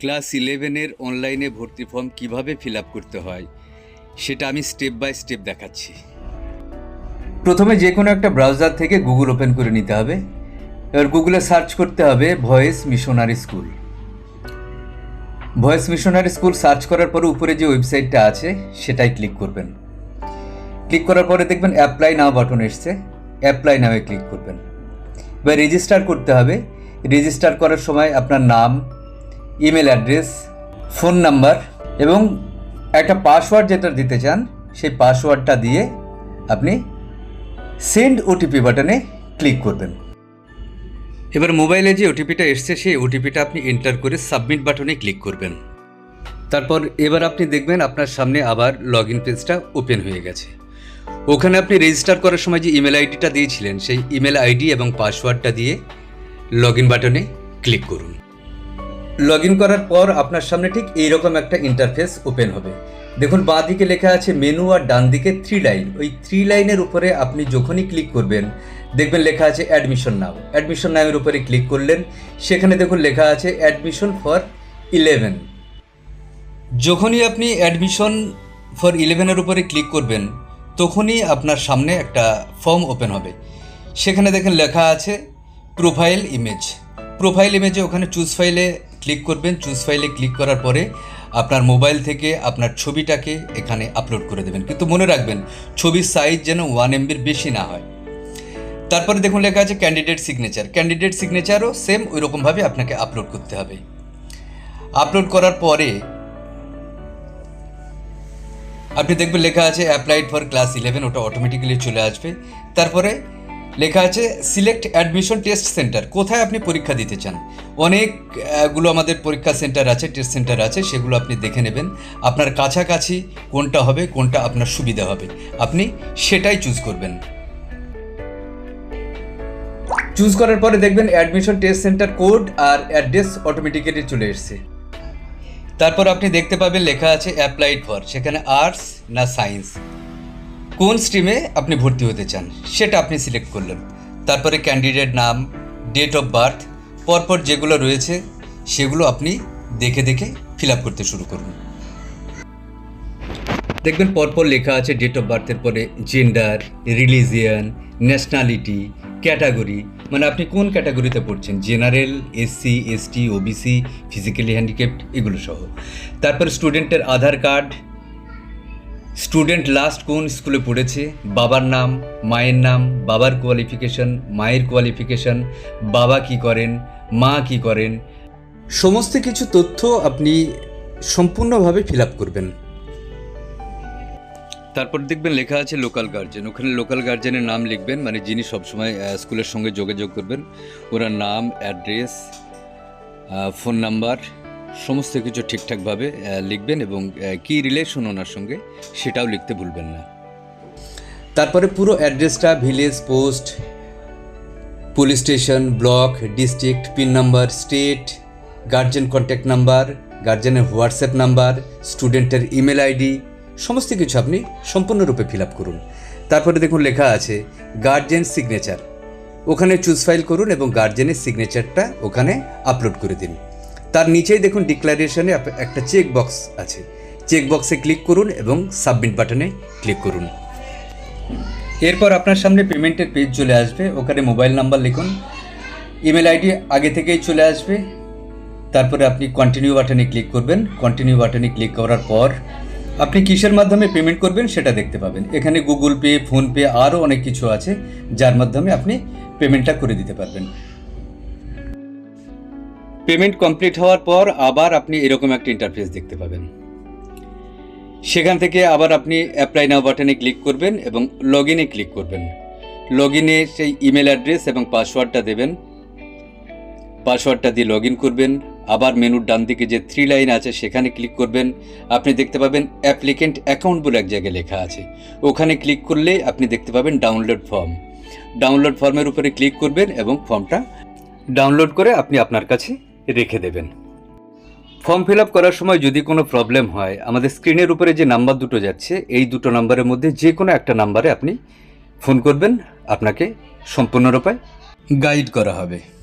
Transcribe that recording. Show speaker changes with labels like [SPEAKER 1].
[SPEAKER 1] Class ইলেভেনের অনলাইনে ভর্তি ফর্ম কীভাবে ফিল করতে হয়, সেটা আমি স্টেপ বাই স্টেপ দেখাচ্ছি। প্রথমে যে কোনো একটা ব্রাউজার থেকে গুগল ওপেন করে নিতে হবে। এবার গুগলে সার্চ করতে হবে voice missionary school. Voice missionary school search করার পরে উপরে যে ওয়েবসাইটটা আছে সেটাই ক্লিক করবেন। ক্লিক করার পরে দেখবেন অ্যাপ্লাই নাও বাটন এসছে, অ্যাপ্লাই নামে ক্লিক করবেন। এবার রেজিস্টার করতে হবে। রেজিস্টার করার সময় আপনার নাম ইমেল অ্যাড্রেস, ফোন নাম্বার এবং একটা পাসওয়ার্ড যেটা দিতে চান, সেই পাসওয়ার্ডটা দিয়ে আপনি সেন্ড ওটিপি বাটনে ক্লিক করবেন। এবার মোবাইলে যে ওটিপিটা এসছে, সেই ওটিপিটা আপনি এন্টার করে সাবমিট বাটনে ক্লিক করবেন। তারপর এবার আপনি দেখবেন আপনার সামনে আবার লগ ইন পেজটা ওপেন হয়ে গেছে। ওখানে আপনি রেজিস্টার করার সময় যে ইমেল আইডিটা দিয়েছিলেন, সেই ইমেল আইডি এবং পাসওয়ার্ডটা দিয়ে লগ ইন বাটনে ক্লিক করুন। লগ ইন করার পর আপনার সামনে ঠিক এইরকম একটা ইন্টারফেস ওপেন হবে। দেখুন বাঁ দিকে লেখা আছে মেনু আর ডান দিকে থ্রি লাইন ওই থ্রি লাইনের উপরে আপনি যখনই ক্লিক করবেন, দেখবেন লেখা আছে অ্যাডমিশন নাও অ্যাডমিশন নামের উপরে ক্লিক করলেন, সেখানে দেখুন লেখা আছে অ্যাডমিশন ফর ইলেভেন যখনই আপনি অ্যাডমিশন ফর ইলেভেনের উপরে ক্লিক করবেন, তখনই আপনার সামনে একটা ফর্ম ওপেন হবে। সেখানে দেখেন লেখা আছে প্রোফাইল ইমেজ প্রোফাইল ইমেজে ওখানে চুজ ফাইলে ক্লিক করবেন চুজ ফাইলে ক্লিক করার পরে আপনার মোবাইল থেকে আপনার ছবিটাকে এখানে আপলোড করে দেবেন। কিন্তু মনে রাখবেন, ছবির সাইজ যেন ওয়ান এমবির বেশি না হয়। তারপরে দেখুন লেখা আছে ক্যান্ডিডেট সিগনেচার ক্যান্ডিডেট সিগনেচারও সেম ওই রকমভাবে আপনাকে আপলোড করতে হবে। আপলোড করার পরে আপনি দেখবেন লেখা আছে অ্যাপ্লাইড ফর ক্লাস ইলেভেন ওটা অটোমেটিক্যালি চলে আসবে। তারপরে লেখা আছে সিলেক্ট অ্যাডমিশন টেস্ট সেন্টার কোথায় আপনি পরীক্ষা দিতে চান? অনেকগুলো আমাদের পরীক্ষা সেন্টার আছে টেস্ট সেন্টার আছে, সেগুলো আপনি দেখে নেবেন। আপনার কাছাকাছি কোনটা হবে, কোনটা আপনার সুবিধা হবে। আপনি সেটাই চুজ করবেন। চুজ করার পরে দেখবেন অ্যাডমিশন টেস্ট সেন্টার কোড আর অ্যাড্রেস অটোমেটিক্যালি চলে এসছে। তারপর আপনি দেখতে পাবেন লেখা আছে অ্যাপ্লাইড ফর সেখানে আর্টস না সায়েন্স কোন স্ট্রিমে আপনি ভর্তি হতে চান, সেটা আপনি সিলেক্ট করলেন। তারপরে ক্যান্ডিডেট নাম ডেট অফ বার্থ পরপর যেগুলো রয়েছে, সেগুলো আপনি দেখে দেখে ফিল আপ করতে শুরু করুন। দেখবেন পরপর লেখা আছে ডেট অফ বার্থের পরে জেন্ডার রিলিজিয়ান ন্যাশনালিটি ক্যাটাগরি মানে আপনি কোন ক্যাটাগরিতে পড়ছেন? General SC ST OBC physically handicapped এগুলো সহ। তারপর স্টুডেন্টের আধার কার্ড স্টুডেন্ট লাস্ট কোন স্কুলে পড়েছে? বাবার নাম, মায়ের নাম, বাবার কোয়ালিফিকেশন মায়ের কোয়ালিফিকেশন বাবা কি করেন, মা কি করেন? সমস্ত কিছু তথ্য আপনি সম্পূর্ণভাবে ফিল আপ করবেন। তারপর দেখবেন লেখা আছে লোকাল গার্জেন ওখানে লোকাল গার্জেনের নাম লিখবেন মানে যিনি সবসময় স্কুলের সঙ্গে যোগাযোগ করবেন। ওনার নাম অ্যাড্রেস ফোন নাম্বার সমস্ত কিছু ঠিকঠাকভাবে লিখবেন এবং কী রিলেশন ওনার সঙ্গে সেটাও লিখতে ভুলবেন না। তারপরে পুরো অ্যাড্রেসটা village post police station block district pin number state guardian contact number গার্জেনের হোয়াটসঅ্যাপ নাম্বার স্টুডেন্টের ইমেল আইডি সমস্ত কিছু আপনি সম্পূর্ণরূপে ফিল আপ করুন। তারপরে দেখুন লেখা আছে গার্জেন সিগনেচার ওখানে চুজ ফাইল করুন এবং গার্জেনের সিগনেচারটা ওখানে আপলোড করে দিন। তার নিচেই দেখুন ডিক্লারেশনে একটা চেক বক্স আছে। চেক বক্সে ক্লিক করুন এবং সাবমিট বাটনে ক্লিক করুন। এরপর আপনার সামনে পেমেন্টের পেজ চলে আসবে। ওখানে মোবাইল নাম্বার লিখুন। ইমেল আইডি আগে থেকেই চলে আসবে। তারপরে আপনি কন্টিনিউ বাটনে ক্লিক করবেন। কন্টিনিউ বাটনে ক্লিক করার পর আপনি কিসের মাধ্যমে পেমেন্ট করবেন সেটা দেখতে পাবেন। এখানে গুগল পে ফোনপে আরও অনেক কিছু আছে, যার মাধ্যমে আপনি পেমেন্টটা করে দিতে পারবেন। পেমেন্ট কমপ্লিট হওয়ার পর আবার আপনি এরকম একটা ইন্টারফেস দেখতে পাবেন। সেখান থেকে আবার আপনি অ্যাপ্লাই নাও বাটনে ক্লিক করবেন এবং লগ ইনে ক্লিক করবেন। লগ ইনে সেই ইমেল অ্যাড্রেস এবং পাসওয়ার্ডটা দেবেন। পাসওয়ার্ডটা দিয়ে লগ ইন করবেন। আবার মেনুর ডান দিকে যে থ্রি লাইন আছে সেখানে ক্লিক করবেন। আপনি দেখতে পাবেন অ্যাপ্লিকেন্ট অ্যাকাউন্ট বলে এক জায়গায় লেখা আছে। ওখানে ক্লিক করলে আপনি দেখতে পাবেন ডাউনলোড ফর্ম ডাউনলোড ফর্মের উপরে ক্লিক করবেন এবং ফর্মটা ডাউনলোড করে আপনি আপনার কাছে রেখে দেবেন। ফর্ম ফিল আপ করার সময় যদি কোনো প্রবলেম হয়, আমাদের স্ক্রিনের উপরে যে নাম্বার দুটো যাচ্ছে, এই দুটো নাম্বারের মধ্যে যে কোনো একটা নাম্বারে আপনি ফোন করবেন। আপনাকে সম্পূর্ণরূপে গাইড করা হবে।